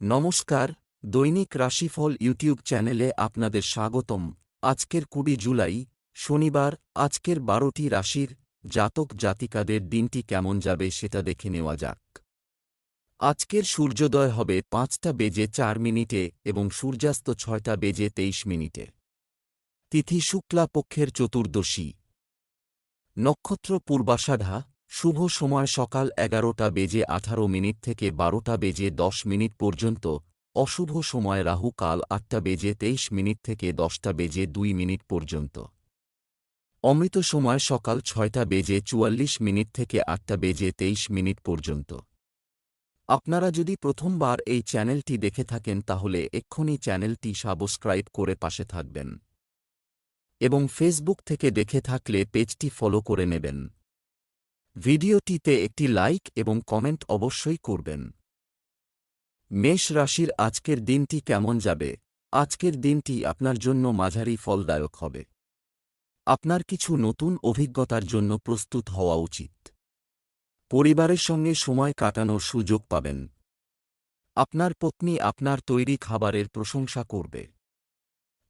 নমস্কার, দৈনিক রাশিফল ইউটিউব চ্যানেলে আপনাদের স্বাগতম। আজকের কুড়ি জুলাই, শনিবার, আজকের বারোটি রাশির জাতক জাতিকাদের দিনটি কেমন যাবে সেটা দেখে নেওয়া যাক। আজকের সূর্যোদয় হবে পাঁচটা বেজে চার মিনিটে এবং সূর্যাস্ত ছয়টা বেজে তেইশ মিনিটে। তিথি শুক্লা পক্ষের চতুর্দশী। নক্ষত্র পূর্বাষাঢ়া শুভ সময় সকাল এগারোটা বেজে আঠারো মিনিট থেকে বারোটা বেজে দশ মিনিট পর্যন্ত, অশুভ সময় রাহু কাল আটটা বেজে তেইশ মিনিট থেকে দশটা বেজে দুই মিনিট পর্যন্ত। অমৃত সময় সকাল ছয়টা বেজে চুয়াল্লিশ মিনিট থেকে আটটা বেজে তেইশ মিনিট পর্যন্ত। আপনারা যদি প্রথমবার এই চ্যানেলটি দেখে থাকেন তাহলে এক্ষুনি চ্যানেলটি সাবস্ক্রাইব করে পাশে থাকবেন। এবং ফেসবুক থেকে দেখে থাকলে পেজটি ফলো করে নেবেন। ভিডিওটিতে একটি লাইক এবং কমেন্ট অবশ্যই করবেন। মেষ রাশির আজকের দিনটি কেমন যাবে? আজকের দিনটি আপনার জন্য মাঝারি ফলদায়ক হবে। আপনার কিছু নতুন অভিজ্ঞতার জন্য প্রস্তুত হওয়া উচিত। পরিবারের সঙ্গে সময় কাটানোর সুযোগ পাবেন। আপনার পত্নী আপনার তৈরি খাবারের প্রশংসা করবে।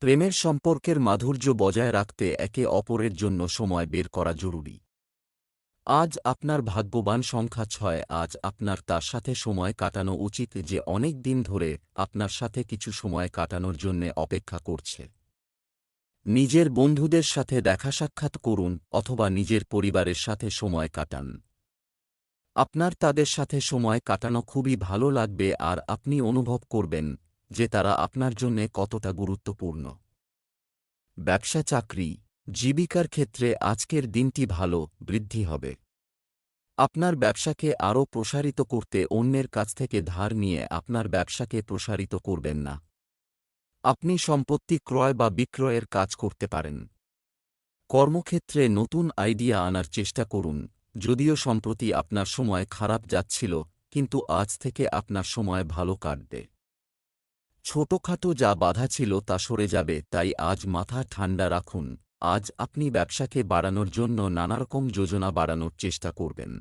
প্রেমের সম্পর্কের মাধুর্য বজায় রাখতে একে অপরের জন্য সময় বের করা জরুরি। আজ আপনার ভাগ্যবান সংখ্যা ছয়, আজ আপনার তার সাথে সময় কাটানো উচিত যে অনেক দিন ধরে আপনার সাথে কিছু সময় কাটানোর জন্যে অপেক্ষা করছে। নিজের বন্ধুদের সাথে দেখা সাক্ষাৎ করুন অথবা নিজের পরিবারের সাথে সময় কাটান। আপনার তাদের সাথে সময় কাটানো খুবই ভালো লাগবে আর আপনি অনুভব করবেন যে তারা আপনার জন্যে কতটা গুরুত্বপূর্ণ। ব্যবসা চাকরি জীবিকার ক্ষেত্রে আজকের দিনটি ভালো, বৃদ্ধি হবে। আপনার ব্যবসাকে আরও প্রসারিত করতে অন্যের কাছ থেকে ধার নিয়ে আপনার ব্যবসাকে প্রসারিত করবেন না। আপনি সম্পত্তি ক্রয় বা বিক্রয়ের কাজ করতে পারেন। কর্মক্ষেত্রে নতুন আইডিয়া আনার চেষ্টা করুন। যদিও সম্প্রতি আপনার সময় খারাপ যাচ্ছিল, কিন্তু আজ থেকে আপনার সময় ভালো কাটবে। ছোটখাটো যা বাধা ছিল তা সরে যাবে, তাই আজ মাথা ঠান্ডা রাখুন। আজ আপনি ব্যবসাকে বাড়ানোর জন্য নানারকম যোজনা বাড়ানোর চেষ্টা করবেন।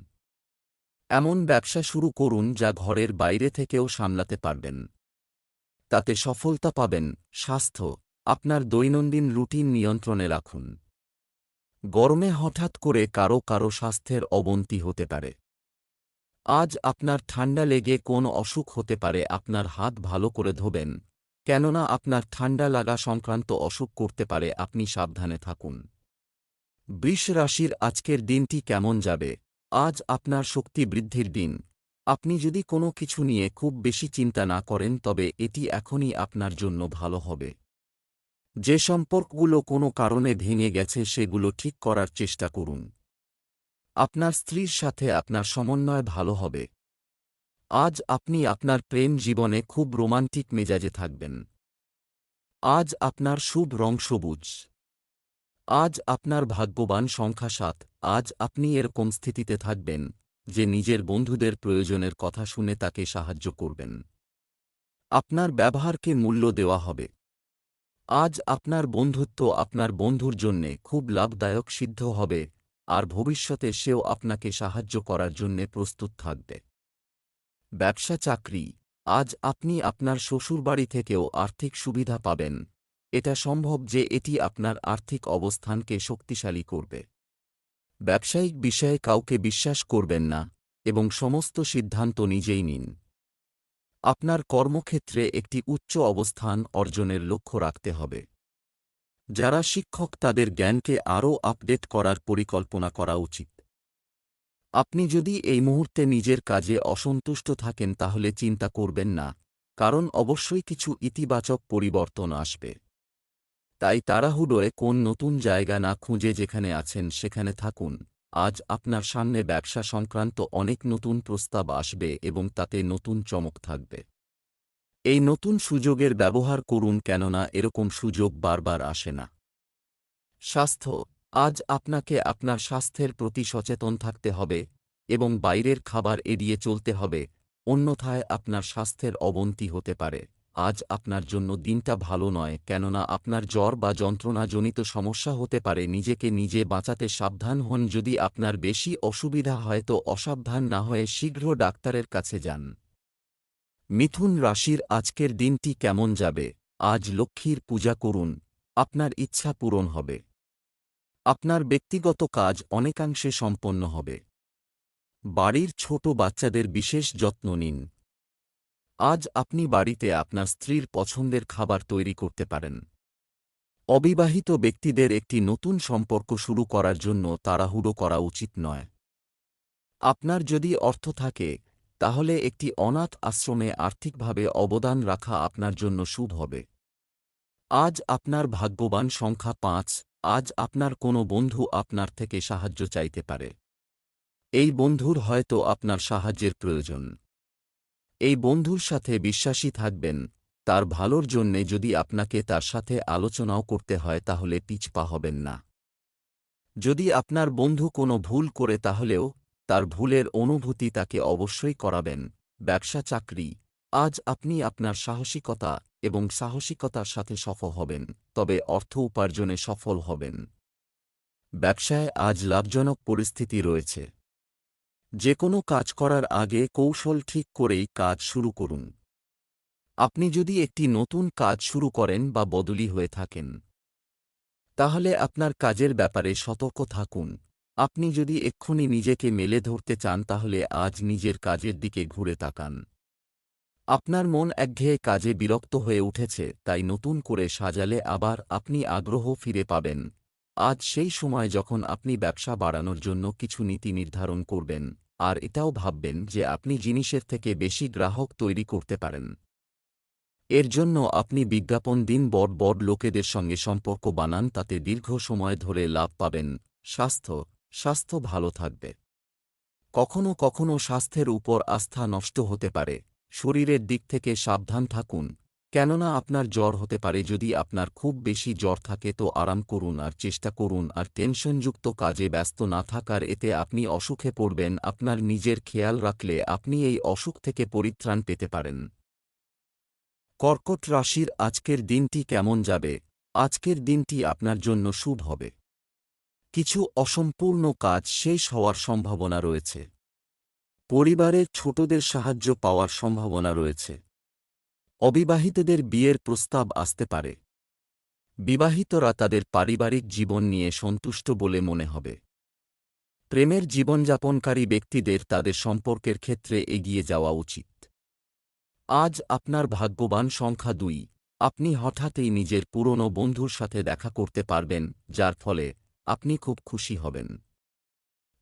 এমন ব্যবসা শুরু করুন যা ঘরের বাইরে থেকেও সামলাতে পারবেন। তাতে সফলতা পাবেন, স্বাস্থ্য, আপনার দৈনন্দিন রুটিন নিয়ন্ত্রণে রাখুন। গরমে হঠাৎ করে কারও কারও স্বাস্থ্যের অবনতি হতে পারে। আজ আপনার ঠান্ডা লেগে কোন অসুখ হতে পারে, আপনার হাত ভালো করে ধোবেন কেননা আপনার ঠান্ডা লাগা সংক্রান্ত অসুখ করতে পারে, আপনি সাবধানে থাকুন। বৃষ রাশির আজকের দিনটি কেমন যাবে? আজ আপনার শক্তি বৃদ্ধির দিন। আপনি যদি কোনো কিছু নিয়ে খুব বেশি চিন্তা না করেন, তবে এটি এখনই আপনার জন্য ভালো হবে। যে সম্পর্কগুলো কোনো কারণে ভেঙে গেছে, সেগুলো ঠিক করার চেষ্টা করুন। আপনার স্ত্রীর সাথে আপনার সমন্বয় ভালো হবে। আজ আপনি আপনার প্রেম জীবনে খুব রোমান্টিক মেজাজে থাকবেন। আজ আপনার শুভ রং সবুজ। আজ আপনার ভাগ্যবান সংখ্যা সাত। আজ আপনি এরকম স্থিতিতে থাকবেন, যে নিজের বন্ধুদের প্রয়োজনের কথা শুনে তাকে সাহায্য করবেন। আপনার ব্যবহারকে মূল্য দেওয়া হবে। আজ আপনার বন্ধুত্ব আপনার বন্ধুর জন্যে খুব লাভদায়ক সিদ্ধ হবে, আর ভবিষ্যতে সেও আপনাকে সাহায্য করার জন্যে প্রস্তুত থাকবে। ব্যবসা চাকরি, আজ আপনি আপনার শ্বশুরবাড়ি থেকেও আর্থিক সুবিধা পাবেন। এটা সম্ভব যে এটি আপনার আর্থিক অবস্থানকে শক্তিশালী করবে। ব্যবসায়িক বিষয়ে কাউকে বিশ্বাস করবেন না এবং সমস্ত সিদ্ধান্ত নিজেই নিন। আপনার কর্মক্ষেত্রে একটি উচ্চ অবস্থান অর্জনের লক্ষ্য রাখতে হবে। যারা শিক্ষক তাদের জ্ঞানকে আরও আপডেট করার পরিকল্পনা করা উচিত। আপনি যদি এই মুহূর্তে নিজের কাজে অসন্তুষ্ট থাকেন তাহলে চিন্তা করবেন না, কারণ অবশ্যই কিছু ইতিবাচক পরিবর্তন আসবে। তাই তাড়াহুড়োয় কোন নতুন জায়গা না খুঁজে যেখানে আছেন সেখানে থাকুন। আজ আপনার সামনে ব্যবসা সংক্রান্ত অনেক নতুন প্রস্তাব আসবে এবং তাতে নতুন চমক থাকবে। এই নতুন সুযোগের ব্যবহার করুন কেননা এরকম সুযোগ বারবার আসে না। স্বাস্থ্য আজ আপনাকে আপনার স্বাস্থ্যের প্রতি সচেতন থাকতে হবে এবং বাইরের খাবার এড়িয়ে চলতে হবে, অন্যথায় আপনার স্বাস্থ্যের অবনতি হতে পারে। আজ আপনার জন্য দিনটা ভালো নয়, কেননা আপনার জ্বর বা যন্ত্রণাজনিত সমস্যা হতে পারে, নিজেকে নিজে বাঁচাতে সাবধান হন, যদি আপনার বেশি অসুবিধা হয় তো অসাবধান না হয়ে শীঘ্র ডাক্তারের কাছে যান। মিথুন রাশির আজকের দিনটি কেমন যাবে? আজ লক্ষ্মীর পূজা করুন, আপনার ইচ্ছা পূরণ হবে। আপনার ব্যক্তিগত কাজ অনেকাংশে সম্পন্ন হবে। বাড়ির ছোট বাচ্চাদের বিশেষ যত্ন নিন। আজ আপনি বাড়িতে আপনার স্ত্রীর পছন্দের খাবার তৈরি করতে পারেন। অবিবাহিত ব্যক্তিদের একটি নতুন সম্পর্ক শুরু করার জন্য তাড়াহুড়ো করা উচিত নয়। আপনার যদি অর্থ থাকে, তাহলে একটি অনাথ আশ্রমে আর্থিকভাবে অবদান রাখা আপনার জন্য শুভ হবে। আজ আপনার ভাগ্যবান সংখ্যা পাঁচ আজ আপনার কোনো বন্ধু আপনার থেকে সাহায্য চাইতে পারে। এই বন্ধুর হয়তো আপনার সাহায্যের প্রয়োজন। এই বন্ধুর সাথে বিশ্বাসী থাকবেন, তার ভালোর জন্যে যদি আপনাকে তার সাথে আলোচনাও করতে হয় তাহলে পিছপা হবেন না। যদি আপনার বন্ধু কোনো ভুল করে তাহলেও, তার ভুলের অনুভূতি তাকে অবশ্যই করাবেন, ব্যবসা চাকরি। আজ আপনি আপনার সাহসিকতা এবং সাহসিকতার সাথে সফল হবেন, তবে অর্থ উপার্জনে সফল হবেন। ব্যবসায় আজ লাভজনক পরিস্থিতি রয়েছে। যে কোনো কাজ করার আগে কৌশল ঠিক করেই কাজ শুরু করুন। আপনি যদি একটি নতুন কাজ শুরু করেন বা বদলি হয়ে থাকেন, তাহলে আপনার কাজের ব্যাপারে সতর্ক থাকুন। আপনি যদি এক্ষুনি নিজেকে মেলে ধরতে চান, তাহলে আজ নিজের কাজের দিকে ঘুরে তাকান। আপনার মন একঘেয়ে কাজে বিরক্ত হয়ে উঠেছে, তাই নতুন করে সাজালে আবার আপনি আগ্রহ ফিরে পাবেন। আজ সেই সময় যখন আপনি ব্যবসা বাড়ানোর জন্য কিছু নীতি নির্ধারণ করবেন, আর এটাও ভাববেন যে আপনি জিনিসের থেকে বেশি গ্রাহক তৈরি করতে পারেন। এর জন্য আপনি বিজ্ঞাপন দিন বড় বড় লোকেদের সঙ্গে সম্পর্ক বানান, তাতে দীর্ঘ সময় ধরে লাভ পাবেন। স্বাস্থ্য স্বাস্থ্য ভালো থাকবে। কখনো কখনো স্বাস্থ্যের উপর আস্থা নষ্ট হতে পারে। শরীরের দিক থেকে সাবধান থাকুন। কেননা আপনার জ্বর হতে পারে যদি আপনার খুব বেশি জ্বর থাকে তো আরাম করুন আর চেষ্টা করুন আর টেনশনযুক্ত কাজে ব্যস্ত না থাকার এতে আপনি অসুখে পড়বেন, আপনার নিজের খেয়াল রাখলে আপনি এই অসুখ থেকে পরিত্রাণ পেতে পারেন। কর্কট রাশির আজকের দিনটি কেমন যাবে? আজকের দিনটি আপনার জন্য শুভ হবে। কিছু অসম্পূর্ণ কাজ শেষ হওয়ার সম্ভাবনা রয়েছে। পরিবারের ছোটদের সাহায্য পাওয়ার সম্ভাবনা রয়েছে। অবিবাহিতদের বিয়ের প্রস্তাব আসতে পারে। বিবাহিতরা তাদের পারিবারিক জীবন নিয়ে সন্তুষ্ট বলে মনে হবে। প্রেমের জীবনযাপনকারী ব্যক্তিদের তাদের সম্পর্কের ক্ষেত্রে এগিয়ে যাওয়া উচিত। আজ আপনার ভাগ্যবান সংখ্যা দুই। আপনি হঠাৎই নিজের পুরনো বন্ধুর সাথে দেখা করতে পারবেন, যার ফলে আপনি খুব খুশি হবেন।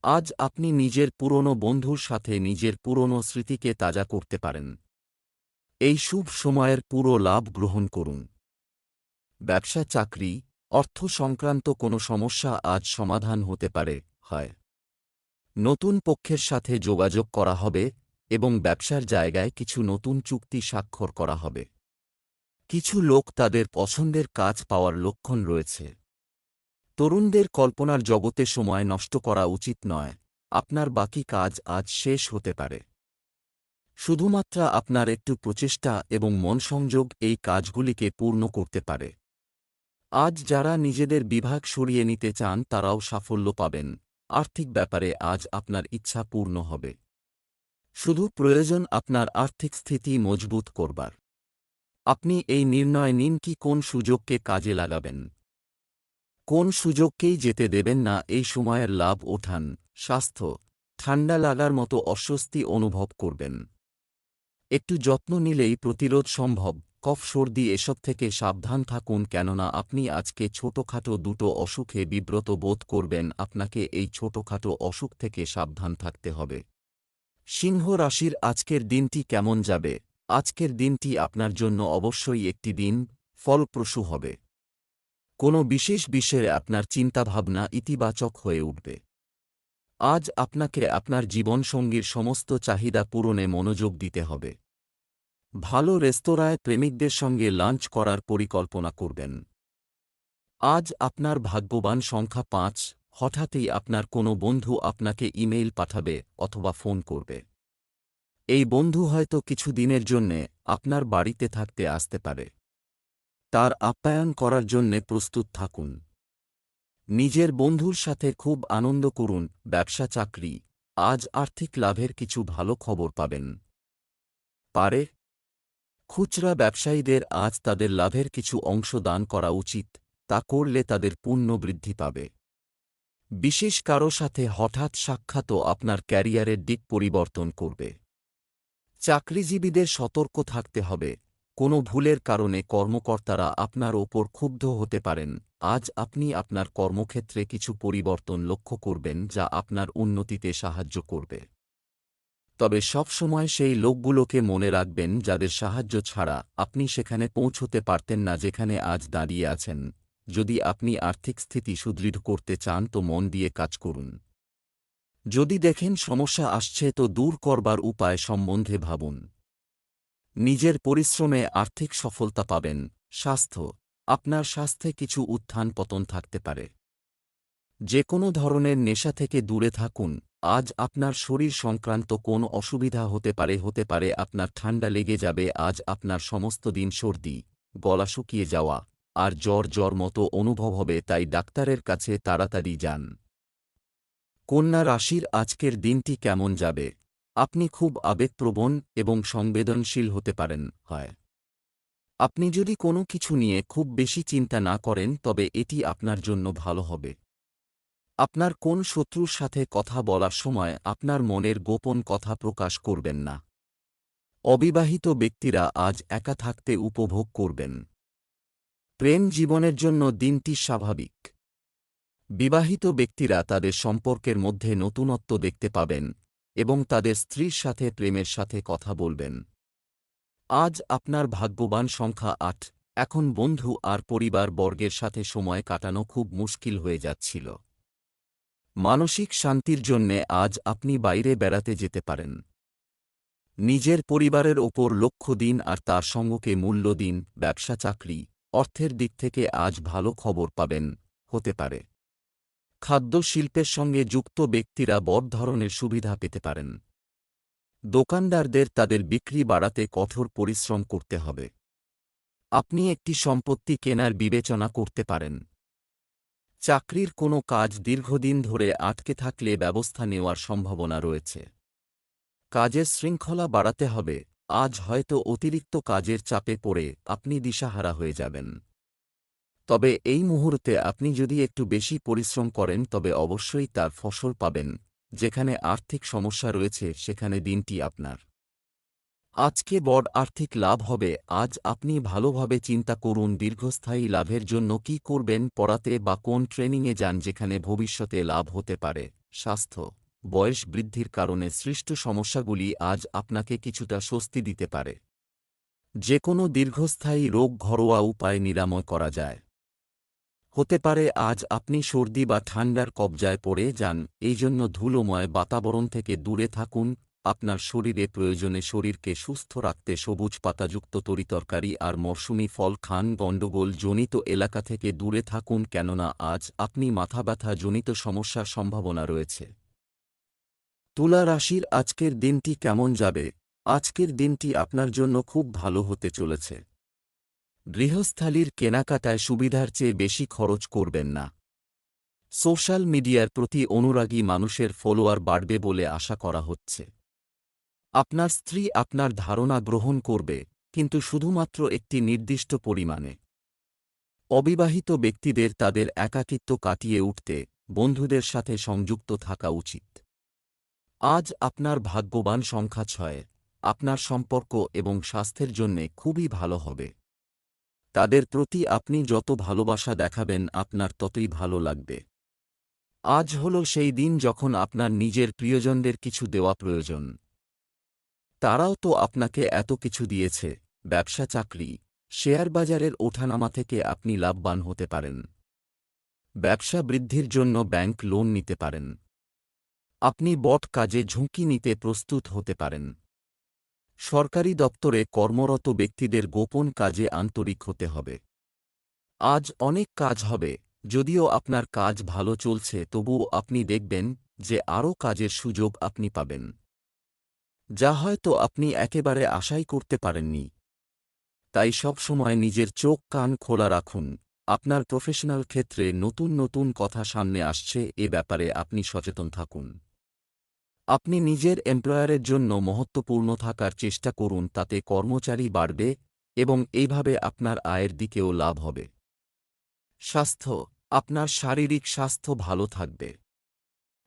আজ আপনি নিজের পুরনো বন্ধুর সাথে নিজের পুরনো স্মৃতিকে তাজা করতে পারেন। এই শুভ সময়ের পুরো লাভ গ্রহণ করুন। ব্যবসা, চাকরি, অর্থ সংক্রান্ত কোনো সমস্যা আজ সমাধান হতে পারে, হয়। নতুন পক্ষের সাথে যোগাযোগ করা হবে এবং ব্যবসার জায়গায় কিছু নতুন চুক্তি স্বাক্ষর করা হবে। কিছু লোক তাদের পছন্দের কাজ পাওয়ার লক্ষণ রয়েছে। তরুণদের কল্পনার জগতে সময় নষ্ট করা উচিত নয়। আপনার বাকি কাজ আজ শেষ হতে পারে। শুধুমাত্র আপনার একটু প্রচেষ্টা এবং মন সংযোগ এই কাজগুলিকে পূর্ণ করতে পারে। আজ যারা নিজেদের বিভাগ সরিয়ে নিতে চান তারাও সাফল্য পাবেন। আর্থিক ব্যাপারে আজ আপনার ইচ্ছা পূর্ণ হবে। শুধু প্রয়োজন আপনার আর্থিক স্থিতি মজবুত করবার। আপনি এই নির্ণয় নিন কি কোন সুযোগকে কাজে লাগাবেন। কোন সুযোগকেই যেতে দেবেন না, এই সময়ের লাভ ওঠান, স্বাস্থ্য, ঠান্ডা লাগার মতো অস্বস্তি অনুভব করবেন। একটু যত্ন নিলেই প্রতিরোধ সম্ভব, কফ, সর্দি এসব থেকে সাবধান থাকুন কেননা আপনি আজকে ছোটখাটো দুটো অসুখে বিব্রত বোধ করবেন, আপনাকে এই ছোটখাটো অসুখ থেকে সাবধান থাকতে হবে। সিংহ রাশির আজকের দিনটি কেমন যাবে? আজকের দিনটি আপনার জন্য অবশ্যই একটি দিন, ফলপ্রসূ হবে। কোনো বিশেষ বিষয়ে আপনার চিন্তাভাবনা ইতিবাচক হয়ে উঠবে। আজ আপনাকে আপনার জীবনসঙ্গীর সমস্ত চাহিদা পূরণে মনোযোগ দিতে হবে। ভালো রেস্তোরাঁয় প্রেমিকদের সঙ্গে লাঞ্চ করার পরিকল্পনা করবেন। আজ আপনার ভাগ্যবান সংখ্যা পাঁচ, হঠাৎই আপনার কোনো বন্ধু আপনাকে ইমেইল পাঠাবে অথবা ফোন করবে। এই বন্ধু হয়তো কিছু দিনের জন্যে আপনার বাড়িতে থাকতে আসতে পারে। তার আপ্যায়ন করার জন্যে প্রস্তুত থাকুন। নিজের বন্ধুর সাথে খুব আনন্দ করুন, ব্যবসা চাকরি, আজ আর্থিক লাভের কিছু ভালো খবর পাবেন। পারে, খুচরা ব্যবসায়ীদের আজ তাদের লাভের কিছু অংশ দান করা উচিত, তা করলে তাদের পুণ্য বৃদ্ধি পাবে। বিশেষ কারও সাথে হঠাৎ সাক্ষাৎও আপনার ক্যারিয়ারের দিক পরিবর্তন করবে। চাকরিজীবীদের সতর্ক থাকতে হবে কোনো ভুলের কারণে কর্মকর্তারা আপনার ওপর ক্ষুব্ধ হতে পারেন। আজ আপনি আপনার কর্মক্ষেত্রে কিছু পরিবর্তন লক্ষ্য করবেন যা আপনার উন্নতিতে সাহায্য করবে। তবে সবসময় সেই লোকগুলোকে মনে রাখবেন যাদের সাহায্য ছাড়া আপনি সেখানে পৌঁছতে পারতেন না যেখানে আজ দাঁড়িয়ে আছেন। যদি আপনি আর্থিক স্থিতি সুদৃঢ় করতে চান তো মন দিয়ে কাজ করুন। যদি দেখেন সমস্যা আসছে তো দূর করবার উপায় সম্বন্ধে ভাবুন। নিজের পরিশ্রমে আর্থিক সফলতা পাবেন। স্বাস্থ্য। আপনার স্বাস্থ্যে কিছু উত্থান পতন থাকতে পারে। যে কোনো ধরনের নেশা থেকে দূরে থাকুন। আজ আপনার শরীর সংক্রান্ত কোন অসুবিধা হতে পারে হতে পারে আপনার ঠান্ডা লেগে যাবে, আজ আপনার সমস্ত দিন সর্দি, গলা শুকিয়ে যাওয়া, আর জ্বর জ্বর মতো অনুভব হবে, তাই ডাক্তারের কাছে তাড়াতাড়ি যান। কন্যা রাশির আজকের দিনটি কেমন যাবে? আপনি খুব আবেগপ্রবণ এবং সংবেদনশীল হতে পারেন, হয়। আপনি যদি কোনো কিছু নিয়ে খুব বেশি চিন্তা না করেন, তবে এটি আপনার জন্য ভালো হবে। আপনার কোন শত্রুর সাথে কথা বলার সময় আপনার মনের গোপন কথা প্রকাশ করবেন না। অবিবাহিত ব্যক্তিরা আজ একা থাকতে উপভোগ করবেন। প্রেম জীবনের জন্য দিনটি স্বাভাবিক। বিবাহিত ব্যক্তিরা তাদের সম্পর্কের মধ্যে নতুনত্ব দেখতে পাবেন এবং তাদের স্ত্রীর সাথে প্রেমের সাথে কথা বলবেন। আজ আপনার ভাগ্যবান সংখ্যা আট। এখন বন্ধু আর পরিবার বর্গের সাথে সময় কাটানো খুব মুশকিল হয়ে যাচ্ছিল। মানসিক শান্তির জন্যে আজ আপনি বাইরে বেড়াতে যেতে পারেন। নিজের পরিবারের ওপর লক্ষ্য দিন আর তার সঙ্গকে মূল্য দিন, ব্যবসা চাকরি, অর্থের দিক থেকে আজ ভালো খবর পাবেন, হতে পারে। খাদ্য শিল্পের সঙ্গে যুক্ত ব্যক্তিরা বড় ধরনের সুবিধা পেতে পারেন। দোকানদারদের তাদের বিক্রি বাড়াতে কঠোর পরিশ্রম করতে হবে। আপনি একটি সম্পত্তি কেনার বিবেচনা করতে পারেন। চাকরির কোনো কাজ দীর্ঘদিন ধরে আটকে থাকলে ব্যবস্থা নেওয়ার সম্ভাবনা রয়েছে। কাজের শৃঙ্খলা বাড়াতে হবে। আজ হয়তো অতিরিক্ত কাজের চাপে পড়ে আপনি দিশাহারা হয়ে যাবেন। তবে এই মুহূর্তে আপনি যদি একটু বেশি পরিশ্রম করেন, তবে অবশ্যই তার ফসল পাবেন। যেখানে আর্থিক সমস্যা রয়েছে, সেখানে দিনটি আপনার। আজকে বড় আর্থিক লাভ হবে। আজ আপনি ভালোভাবে চিন্তা করুন, দীর্ঘস্থায়ী লাভের জন্য কি করবেন, পড়াতে বা কোন ট্রেনিংয়ে যান, যেখানে ভবিষ্যতে লাভ হতে পারে। স্বাস্থ্য। বয়স বৃদ্ধির কারণে সৃষ্ট সমস্যাগুলি আজ আপনাকে কিছুটা স্বস্তি দিতে পারে। যে কোনো দীর্ঘস্থায়ী রোগ ঘরোয়া উপায় নিরাময় করা যায়। হতে পারে আজ আপনি সর্দি বা ঠান্ডার কবজায় পড়ে যান, এই জন্য ধুলোময় বাতাবরণ থেকে দূরে থাকুন, আপনার শরীরে প্রয়োজনে শরীরকে সুস্থ রাখতে সবুজ পাতাযুক্ত তরিতরকারি আর মরশুমি ফল খান গণ্ডগোল জনিত এলাকা থেকে দূরে থাকুন কেননা আজ আপনি মাথা ব্যথা জনিত সমস্যার সম্ভাবনা রয়েছে। তুলা রাশির আজকের দিনটি কেমন যাবে? আজকের দিনটি আপনার জন্য খুব ভালো হতে চলেছে। গৃহস্থালির কেনাকাটায় সুবিধার চেয়ে বেশি খরচ করবেন না। সোশ্যাল মিডিয়ার প্রতি অনুরাগী মানুষের ফলোয়ার বাড়বে বলে আশা করা হচ্ছে। আপনার স্ত্রী আপনার ধারণা গ্রহণ করবে, কিন্তু শুধুমাত্র একটি নির্দিষ্ট পরিমাণে। অবিবাহিত ব্যক্তিদের তাদের একাকিত্ব কাটিয়ে উঠতে বন্ধুদের সাথে সংযুক্ত থাকা উচিত। আজ আপনার ভাগ্যবান সংখ্যা ছয়, আপনার সম্পর্ক এবং স্বাস্থ্যের জন্যে খুবই ভালো হবে। তাদের প্রতি আপনি যত ভালোবাসা দেখাবেন, আপনার ততই ভালো লাগবে। আজ হল সেই দিন যখন আপনার নিজের প্রিয়জনদের কিছু দেওয়া প্রয়োজন। তারাও তো আপনাকে এত কিছু দিয়েছে, ব্যবসা, চাকরি, শেয়ার বাজারের ওঠানামা থেকে আপনি লাভবান হতে পারেন। ব্যবসা বৃদ্ধির জন্য ব্যাংক লোন নিতে পারেন। আপনি বট কাজে ঝুঁকি নিতে প্রস্তুত হতে পারেন। সরকারি দপ্তরে কর্মরত ব্যক্তিদের গোপন কাজে আন্তরিক হতে হবে। আজ অনেক কাজ হবে, যদিও আপনার কাজ ভালো চলছে, তবুও আপনি দেখবেন যে আরও কাজের সুযোগ আপনি পাবেন। যা হয়তো আপনি একেবারে আশাই করতে পারেননি। তাই সব সময় নিজের চোখ কান খোলা রাখুন। আপনার প্রফেশনাল ক্ষেত্রে নতুন নতুন কথা সামনে আসছে, এ ব্যাপারে আপনি সচেতন থাকুন। আপনি নিজের এমপ্লয়ারের জন্য মহত্বপূর্ণ থাকার চেষ্টা করুন, তাতে কর্মচারী বাড়বে এবং এইভাবে আপনার আয়ের দিকেও লাভ হবে। স্বাস্থ্য, আপনার শারীরিক স্বাস্থ্য ভালো থাকবে।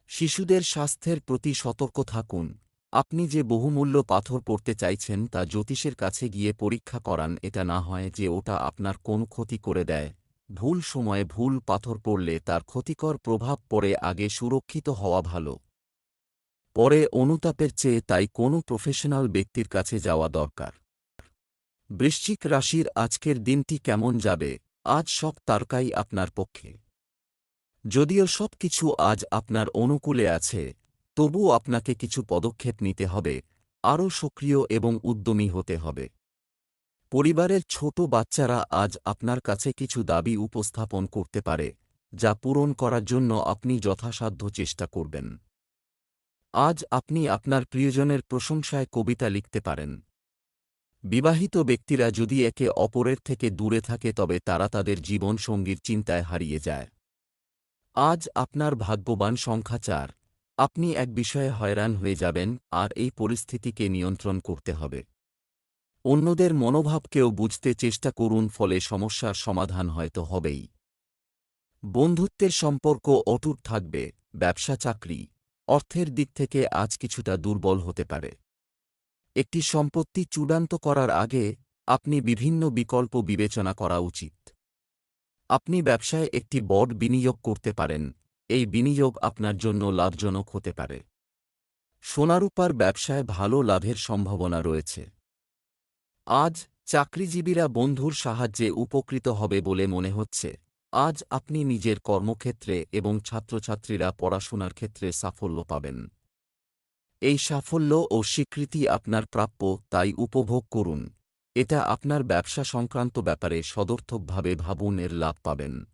শিশুদের স্বাস্থ্যের প্রতি সতর্ক থাকুন। আপনি যে বহুমূল্য পাথর পড়তে চাইছেন, তা জ্যোতিষের কাছে গিয়ে পরীক্ষা করান, এটা না হয় যে ওটা আপনার কোন ক্ষতি করে দেয়। ভুল সময়ে ভুল পাথর পড়লে তার ক্ষতিকর প্রভাব পড়ে, আগে সুরক্ষিত হওয়া ভালো। পরে অনুতাপের চেয়ে তাই কোনো প্রফেশনাল ব্যক্তির কাছে যাওয়া দরকার। বৃশ্চিক রাশির আজকের দিনটি কেমন যাবে, আজ সব তারকাই আপনার পক্ষে। যদিও সব কিছু আজ আপনার অনুকূলে আছে তবু আপনাকে কিছু পদক্ষেপ নিতে হবে, আরও সক্রিয় এবং উদ্যমী হতে হবে। পরিবারের ছোট বাচ্চারা আজ আপনার কাছে কিছু দাবি উপস্থাপন করতে পারে, যা পূরণ করার জন্য আপনি যথাসাধ্য চেষ্টা করবেন। আজ আপনি আপনার প্রিয়জনের প্রশংসায় কবিতা লিখতে পারেন। বিবাহিত ব্যক্তিরা যদি একে অপরের থেকে দূরে থাকে তবে তারা তাদের জীবনসঙ্গীর চিন্তায় হারিয়ে যায়। আজ আপনার ভাগ্যবান সংখ্যা চার। আপনি এক বিষয়ে হয়রান হয়ে যাবেন, আর এই পরিস্থিতিকে নিয়ন্ত্রণ করতে হবে। অন্যদের মনোভাবকেও বুঝতে চেষ্টা করুন, ফলে সমস্যার সমাধান হয়তো হবেই। বন্ধুত্বের সম্পর্ক অটুট থাকবে, ব্যবসা চাকরি অর্থের দিক থেকে আজ কিছুটা দুর্বল হতে পারে। একটি সম্পত্তি চূড়ান্ত করার আগে আপনি বিভিন্ন বিকল্প বিবেচনা করা উচিত। আপনি ব্যবসায় একটি বড় বিনিয়োগ করতে পারেন, এই বিনিয়োগ আপনার জন্য লাভজনক হতে পারে। সোনারূপার ব্যবসায় ভালো লাভের সম্ভাবনা রয়েছে। আজ চাকরিজীবীরা বন্ধুর সাহায্যে উপকৃত হবে বলে মনে হচ্ছে। আজ আপনি নিজের কর্মক্ষেত্রে এবং ছাত্রছাত্রীরা পড়াশোনার ক্ষেত্রে সাফল্য পাবেন। এই সাফল্য ও স্বীকৃতি আপনার প্রাপ্য, তাই উপভোগ করুন। এটা আপনার ব্যবসা সংক্রান্ত ব্যাপারে সদর্থকভাবে ভাবুন, এর লাভ পাবেন।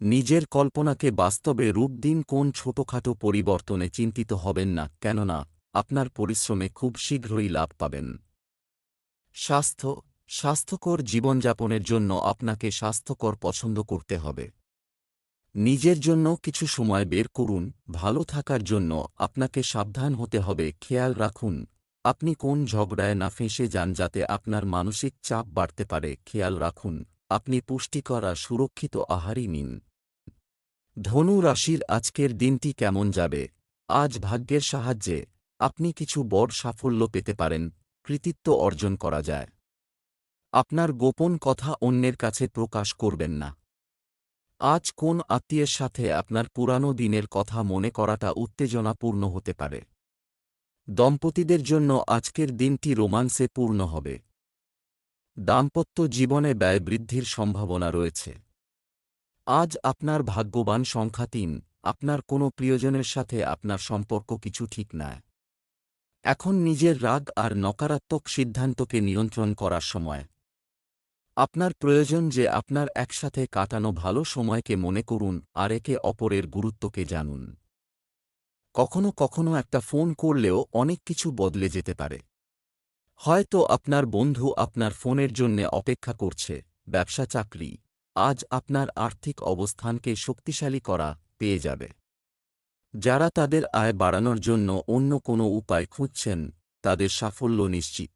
নিজের কল্পনাকে বাস্তবে রূপ দিন, কোন ছোটখাটো পরিবর্তনে চিন্তিত হবেন না, কেননা আপনার পরিশ্রমে খুব শীঘ্রই লাভ পাবেন। স্বাস্থ্য স্বাস্থ্যকর জীবনযাপনের জন্য আপনাকে স্বাস্থ্যকর পছন্দ করতে হবে। নিজের জন্য কিছু সময় বের করুন, ভালো থাকার জন্য আপনাকে সাবধান হতে হবে, খেয়াল রাখুন, আপনি কোন ঝগড়ায় না ফেঁসে যান যাতে আপনার মানসিক চাপ বাড়তে পারে, খেয়াল রাখুন, আপনি পুষ্টিকর আর সুরক্ষিত আহারই নিন। ধনু রাশির আজকের দিনটি কেমন যাবে? আজ ভাগ্যের সাহায্যে আপনি কিছু বড় সাফল্য পেতে পারেন, কৃতিত্ব অর্জন করা যায়। আপনার গোপন কথা অন্যের কাছে প্রকাশ করবেন না। আজ কোন আত্মীয়ের সাথে আপনার পুরানো দিনের কথা মনে করাটা উত্তেজনাপূর্ণ হতে পারে। দম্পতিদের জন্য আজকের দিনটি রোমান্সে পূর্ণ হবে। দাম্পত্য জীবনে ব্যয় বৃদ্ধির সম্ভাবনা রয়েছে। আজ আপনার ভাগ্যবান সংখ্যা তিন, আপনার কোনো প্রিয়জনের সাথে আপনার সম্পর্ক কিছু ঠিক নয় এখন নিজের রাগ আর নকারাত্মক সিদ্ধান্তকে নিয়ন্ত্রণ করার সময়। আপনার প্রয়োজন যে আপনার একসাথে কাটানো ভালো সময়কে মনে করুন আর একে অপরের গুরুত্বকে জানুন। কখনো কখনো একটা ফোন করলেও অনেক কিছু বদলে যেতে পারে। হয়তো আপনার বন্ধু আপনার ফোনের জন্যে অপেক্ষা করছে, ব্যবসা চাকরি, আজ আপনার আর্থিক অবস্থানকে শক্তিশালী করা পেয়ে যাবে। যারা তাদের আয় বাড়ানোর জন্য অন্য কোনো উপায় খুঁজছেন, তাদের সাফল্য নিশ্চিত।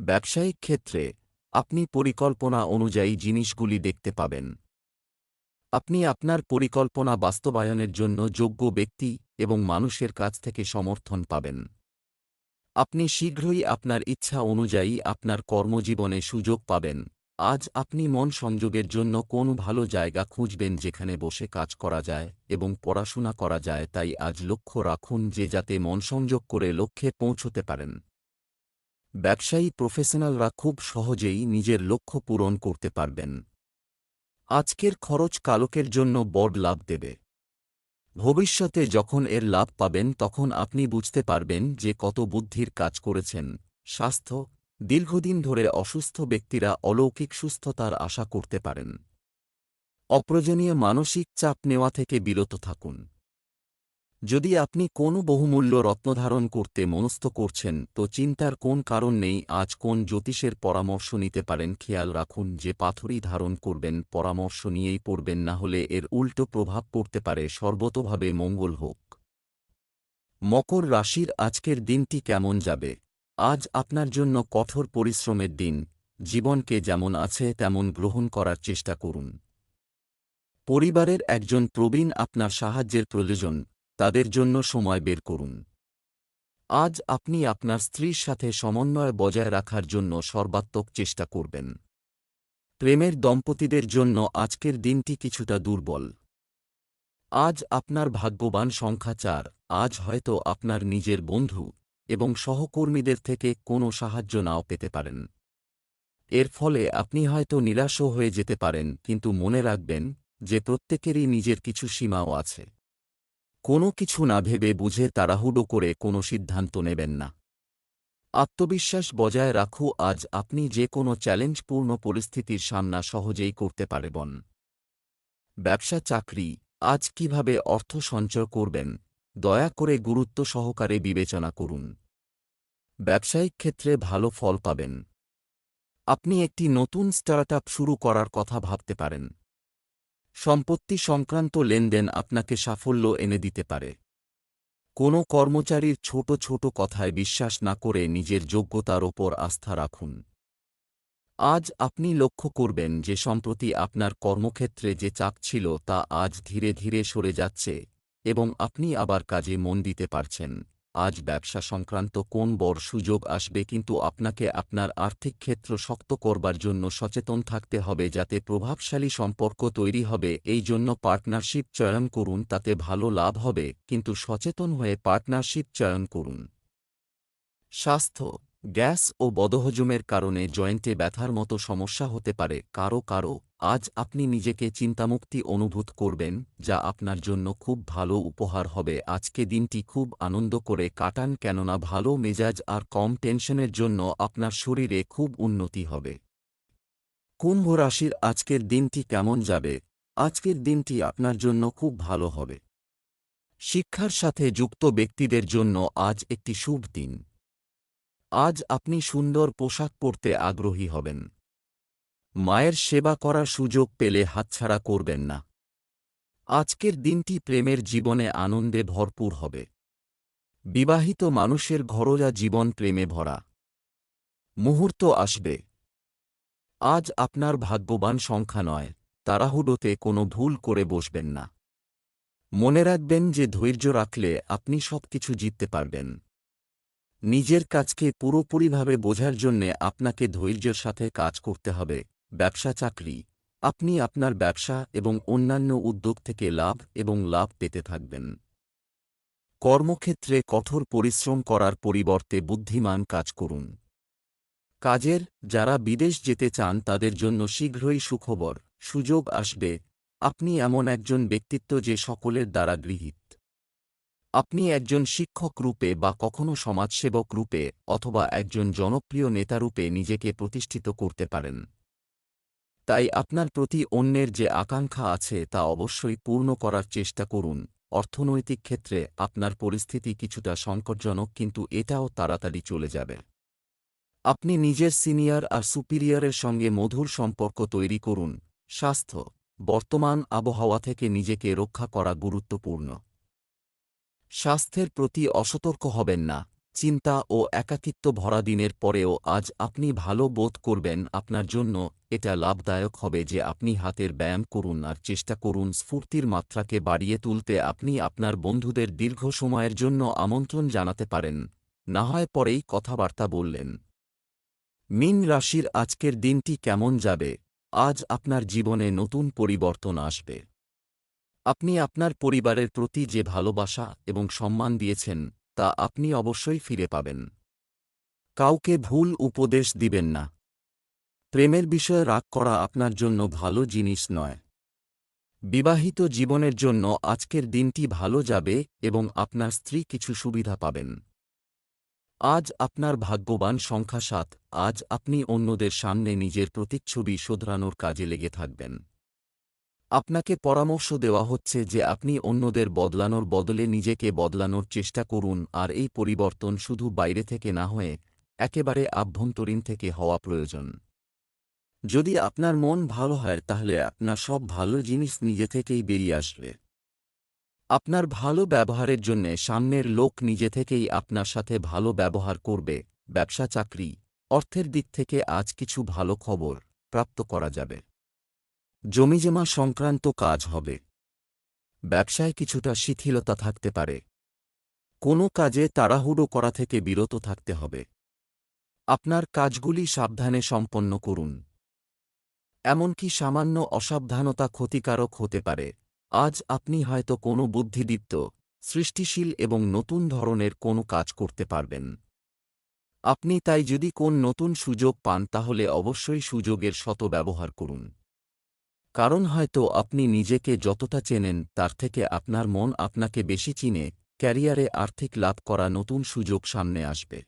ব্যবসায়িক ক্ষেত্রে আপনি পরিকল্পনা অনুযায়ী জিনিসগুলি দেখতে পাবেন। আপনি আপনার পরিকল্পনা বাস্তবায়নের জন্য যোগ্য ব্যক্তি এবং মানুষের কাছ থেকে সমর্থন পাবেন। আপনি শীঘ্রই আপনার ইচ্ছা অনুযায়ী আপনার কর্মজীবনে সুযোগ পাবেন। আজ আপনি মন সংযোগের জন্য কোন ভালো জায়গা খুঁজবেন যেখানে বসে কাজ করা যায় এবং পড়াশোনা করা যায়, তাই আজ লক্ষ্য রাখুন যে যাতে মন সংযোগ করে লক্ষ্যে পৌঁছতে পারেন। ব্যবসায়ী প্রফেশনালরা খুব সহজেই নিজের লক্ষ্য পূরণ করতে পারবেন। আজকের খরচ কালকের জন্য বড় লাভ দেবে। ভবিষ্যতে যখন এর লাভ পাবেন, তখন আপনি বুঝতে পারবেন যে কত বুদ্ধির কাজ করেছেন। স্বাস্থ্য, দীর্ঘদিন ধরে অসুস্থ ব্যক্তিরা অলৌকিক সুস্থতার আশা করতে পারেন। অপ্রয়োজনীয় মানসিক চাপ নেওয়া থেকে বিরত থাকুন। যদি আপনি কোনো বহুমূল্য রত্নধারণ করতে মনস্থ করছেন, তো চিন্তার কোন কারণ নেই, আজ কোন জ্যোতিষের পরামর্শ নিতে পারেন, খেয়াল রাখুন যে পাথরই ধারণ করবেন, পরামর্শ নিয়েই পড়বেন, না হলে এর উল্টো প্রভাব পড়তে পারে, সর্বতভাবে মঙ্গল হোক। মকর রাশির আজকের দিনটি কেমন যাবে? আজ আপনার জন্য কঠোর পরিশ্রমের দিন, জীবনকে যেমন আছে তেমন গ্রহণ করার চেষ্টা করুন। পরিবারের একজন প্রবীণ আপনার সাহায্যের প্রয়োজন তাদের জন্য সময় বের করুন। আজ আপনি আপনার স্ত্রীর সাথে সমন্বয় বজায় রাখার জন্য সর্বাত্মক চেষ্টা করবেন। প্রেমের দম্পতিদের জন্য আজকের দিনটি কিছুটা দুর্বল। আজ আপনার ভাগ্যবান সংখ্যা চার, আজ হয়তো আপনার নিজের বন্ধু এবং সহকর্মীদের থেকে কোনো সাহায্য নাও পেতে পারেন। এর ফলে আপনি হয়তো নিরাশও হয়ে যেতে পারেন, কিন্তু মনে রাখবেন যে প্রত্যেকেরই নিজের কিছু সীমাও আছে। কোনো কিছু না ভেবে বুঝে তাড়াহুড়ো করে কোনো সিদ্ধান্ত নেবেন না। আত্মবিশ্বাস বজায় রাখু, আজ আপনি যে কোনো চ্যালেঞ্জপূর্ণ পরিস্থিতির সামনা সহজেই করতে পারবেন। ব্যবসা চাকরি, আজ কীভাবে অর্থ সঞ্চয় করবেন, দয়া করে গুরুত্ব সহকারে বিবেচনা করুন। ব্যবসায়িক ক্ষেত্রে ভালো ফল পাবেন। আপনি একটি নতুন স্টার্টআপ শুরু করার কথা ভাবতে পারেন। সম্পত্তি সংক্রান্ত লেনদেন আপনাকে সাফল্য এনে দিতে পারে। কোনো কর্মচারীর ছোট ছোট কথায় বিশ্বাস না করে নিজের যোগ্যতার ওপর আস্থা রাখুন। আজ আপনি লক্ষ্য করবেন যে সম্প্রতি আপনার কর্মক্ষেত্রে যে চাপ ছিল তা আজ ধীরে ধীরে সরে যাচ্ছে এবং আপনি আবার কাজে মন দিতে পারছেন। আজ ব্যবসা সংক্রান্ত কোন বড় সুযোগ আসবে কিন্তু আপনাকে আপনার আর্থিক ক্ষেত্র শক্ত করবার জন্য সচেতন থাকতে হবে যাতে প্রভাবশালী সম্পর্ক তৈরি হবে। এই জন্য পার্টনারশিপ চয়ন করুন, তাতে ভালো লাভ হবে। কিন্তু সচেতন হয়ে পার্টনারশিপ চয়ন করুন। স্বাস্থ্য গ্যাস ও বদহজমের কারণে জয়েন্টে ব্যথার মতো সমস্যা হতে পারে। কারও কারও, আজ আপনি নিজেকে চিন্তামুক্তি অনুভূত করবেন, যা আপনার জন্য খুব ভালো উপহার হবে। আজকে দিনটি খুব আনন্দ করে কাটান, কেননা ভালো মেজাজ আর কম টেনশনের জন্য আপনার শরীরে খুব উন্নতি হবে। কুম্ভ রাশির আজকের দিনটি কেমন যাবে? আজকের দিনটি আপনার জন্য খুব ভালো হবে। শিক্ষার সাথে যুক্ত ব্যক্তিদের জন্য আজ একটি শুভ দিন। আজ আপনি সুন্দর পোশাক পরতে আগ্রহী হবেন। মায়ের সেবা করার সুযোগ পেলে হাতছাড়া করবেন না। আজকের দিনটি প্রেমের জীবনে আনন্দে ভরপুর হবে। বিবাহিত মানুষের ঘরোয়া জীবন প্রেমে ভরা। মুহূর্ত আসবে। আজ আপনার ভাগ্যবান সংখ্যা নয়, তাড়াহুড়োতে কোনো ভুল করে বসবেন না। মনে রাখবেন যে ধৈর্য রাখলে আপনি সবকিছু জিততে পারবেন। নিজের কাজকে পুরোপুরিভাবে বোঝার জন্যে আপনাকে ধৈর্যের সাথে কাজ করতে হবে। ব্যবসা চাকরি। আপনি আপনার ব্যবসা এবং অন্যান্য উদ্যোগ থেকে লাভ এবং লাভ পেতে থাকবেন। কর্মক্ষেত্রে কঠোর পরিশ্রম করার পরিবর্তে বুদ্ধিমান কাজ করুন। কাজের, যারা বিদেশ যেতে চান তাদের জন্য শীঘ্রই সুখবর, সুযোগ আসবে। আপনি এমন একজন ব্যক্তিত্ব যে সকলের দ্বারা গৃহীত। আপনি একজন শিক্ষক রূপে বা কখনো সমাজসেবক রূপে অথবা একজন জনপ্রিয় নেতারূপে নিজেকে প্রতিষ্ঠিত করতে পারেন। তাই আপনার প্রতি অন্যের যে আকাঙ্ক্ষা আছে তা অবশ্যই পূর্ণ করার চেষ্টা করুন। অর্থনৈতিক ক্ষেত্রে আপনার পরিস্থিতি কিছুটা সংকটজনক কিন্তু এটাও তাড়াতাড়ি চলে যাবে। আপনি নিজের সিনিয়র আর সুপিরিয়রের সঙ্গে মধুর সম্পর্ক তৈরি করুন। স্বাস্থ্য, বর্তমান আবহাওয়া থেকে নিজেকে রক্ষা করা গুরুত্বপূর্ণ। স্বাস্থ্যের প্রতি অসতর্ক হবেন না। চিন্তা ও একাকিত্ব ভরা দিনের পরেও আজ আপনি ভালো বোধ করবেন আপনার জন্য। এটা লাভদায়ক হবে যে আপনি হাতের ব্যায়াম করুন আর চেষ্টা করুন স্ফূর্তির মাত্রাকে বাড়িয়ে তুলতে আপনি আপনার বন্ধুদের দীর্ঘ সময়ের জন্য আমন্ত্রণ জানাতে পারেন। না হয় পরেই কথাবার্তা বললেন। মিন রাশির আজকের দিনটি কেমন যাবে? আজ আপনার জীবনে নতুন পরিবর্তন আসবে। আপনি আপনার পরিবারের প্রতি যে ভালোবাসা এবং সম্মান দিয়েছেন, তা আপনি অবশ্যই ফিরে পাবেন। কাউকে ভুল উপদেশ দিবেন না। প্রেমের বিষয়ে রাগ করা আপনার জন্য ভালো জিনিস নয়। বিবাহিত জীবনের জন্য আজকের দিনটি ভালো যাবে এবং আপনার স্ত্রী কিছু সুবিধা পাবেন। আজ আপনার ভাগ্যবান সংখ্যা সাত, আজ আপনি অন্যদের সামনে নিজের প্রতিচ্ছবি শোধরানোর কাজে লেগে থাকবেন। আপনাকে পরামর্শ দেওয়া হচ্ছে যে আপনি অন্যদের বদলানোর বদলে নিজেকে বদলানোর চেষ্টা করুন আর এই পরিবর্তন শুধু বাইরে থেকে না হয়ে একেবারে আভ্যন্তরীণ থেকে হওয়া প্রয়োজন। যদি আপনার মন ভালো হয় তাহলে আপনার সব ভালো জিনিস নিজে থেকেই বেরিয়ে আসবে। আপনার ভালো ব্যবহারের জন্যে সামনের লোক নিজে থেকেই আপনার সাথে ভালো ব্যবহার করবে, ব্যবসা চাকরি, অর্থের দিক থেকে আজ কিছু ভালো খবর প্রাপ্ত করা যাবে। জমিজমা সংক্রান্ত কাজ হবে। ব্যবসায় কিছুটা শিথিলতা থাকতে পারে। কোনো কাজে তাড়াহুড়ো করা থেকে বিরত থাকতে হবে। আপনার কাজগুলি সাবধানে সম্পন্ন করুন। এমনকি সামান্য অসাবধানতা ক্ষতিকারক হতে পারে। আজ আপনি হয়তো কোনো বুদ্ধিদীপ্ত, সৃষ্টিশীল এবং নতুন ধরনের কোনো কাজ করতে পারবেন। আপনি তাই যদি কোন নতুন সুযোগ পান তাহলে অবশ্যই সুযোগের শত ব্যবহার করুন। কারণ হয়তো আপনি নিজেকে যতটা চেনেন, তার থেকে আপনার মন আপনাকে বেশি চিনে, ক্যারিয়ারে আর্থিক লাভ করা নতুন সুযোগ সামনে আসবে।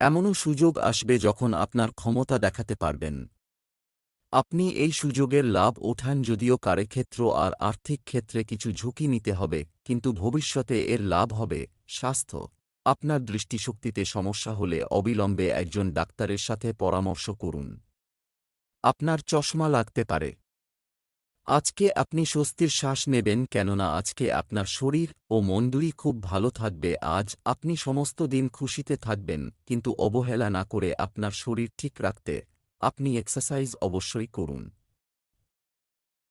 এমনও সুযোগ আসবে যখন আপনার ক্ষমতা দেখাতে পারবেন। আপনি এই সুযোগের লাভ ওঠান যদিও কার্যক্ষেত্র আর আর্থিক ক্ষেত্রে কিছু ঝুঁকি নিতে হবে, কিন্তু ভবিষ্যতে এর লাভ হবে স্বাস্থ্য। আপনার দৃষ্টিশক্তিতে সমস্যা হলে অবিলম্বে একজন ডাক্তারের সাথে পরামর্শ করুন। আপনার চশমা লাগতে পারে। আজকে আপনি স্বস্তির শ্বাস নেবেন কেননা আজকে আপনার শরীর ও মন দুই খুব ভালো থাকবে। আজ আপনি সমস্ত দিন খুশিতে থাকবেন, কিন্তু অবহেলা না করে আপনার শরীর ঠিক রাখতে আপনি এক্সারসাইজ অবশ্যই করুন।